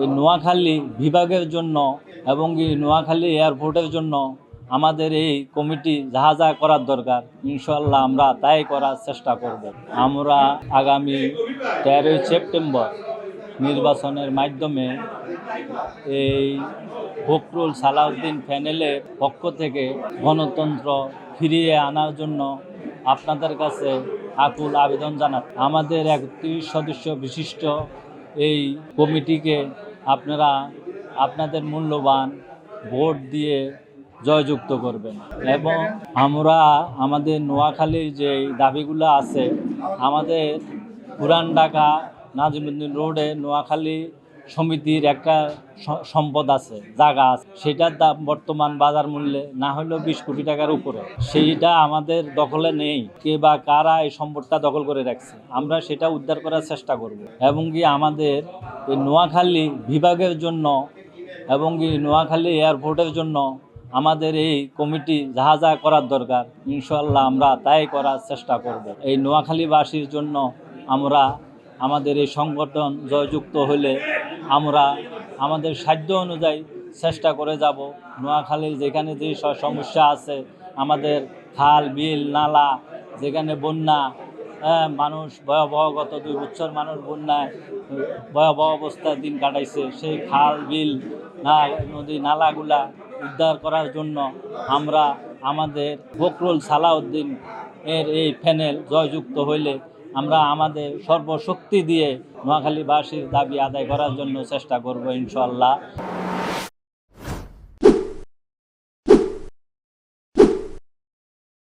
এই নোয়াখালী বিভাগের জন্য এবং এই নোয়াখালী এয়ারপোর্টের জন্য আমাদের এই কমিটি যাহা যা করার দরকার ইনশাল্লাহ আমরা তাই করার চেষ্টা করব। আমরা আগামী তেরোই সেপ্টেম্বর নির্বাচনের মাধ্যমে এই ফখরুল সালাউদ্দিন প্যানেলের পক্ষ থেকে গণতন্ত্র ফিরিয়ে আনার জন্য আপনাদের কাছে আকুল আবেদন জানাত আমাদের একত্রিশ সদস্য বিশিষ্ট এই কমিটিকে আপনারা আপনাদের মূল্যবান ভোট দিয়ে জয়যুক্ত করবেন। এবং আমরা আমাদের নোয়াখালীর যে দাবিগুলো আছে, আমাদের পুরান ঢাকা, নাজিমুদ্দিন রোডে নোয়াখালী সমিতির একটা সম্পদ আছে, জায়গা আছে। সেটার দাম বর্তমান বাজার মূল্যে না হলেও বিশ কোটি টাকার উপরে। সেইটা আমাদের দখলে নেই। কে বা কারা এই সম্পদটা দখল করে রাখছে, আমরা সেটা উদ্ধার করার চেষ্টা করব। এবং কি আমাদের এই নোয়াখালী বিভাগের জন্য এবং কি নোয়াখালী এয়ারপোর্টের জন্য আমাদের এই কমিটি যাহা যা করার দরকার ইনশাল্লাহ আমরা তাই করার চেষ্টা করব। এই নোয়াখালীবাসীর জন্য আমরা আমাদের এই সংগঠন জয়যুক্ত হলে আমরা আমাদের সাধ্য অনুযায়ী চেষ্টা করে যাব। নোয়াখালীর যেখানে যে সমস্যা আছে আমাদের খাল বিল নালা যেখানে বন্যা হ্যাঁ, মানুষ ভয়াবহ গত দুই বছর মানুষ বন্যায় ভয়াবহ অবস্থায় দিন কাটাইছে। সেই খাল বিল না নদী নালাগুলা উদ্ধার করার জন্য আমরা আমাদের ফখরুল সালাউদ্দিন এর এই প্যানেল জয়যুক্ত হইলে আমরা আমাদের সর্বশক্তি দিয়ে নোয়াখালীবাসীর দাবি আদায় করার জন্য চেষ্টা করব ইনশাল্লাহ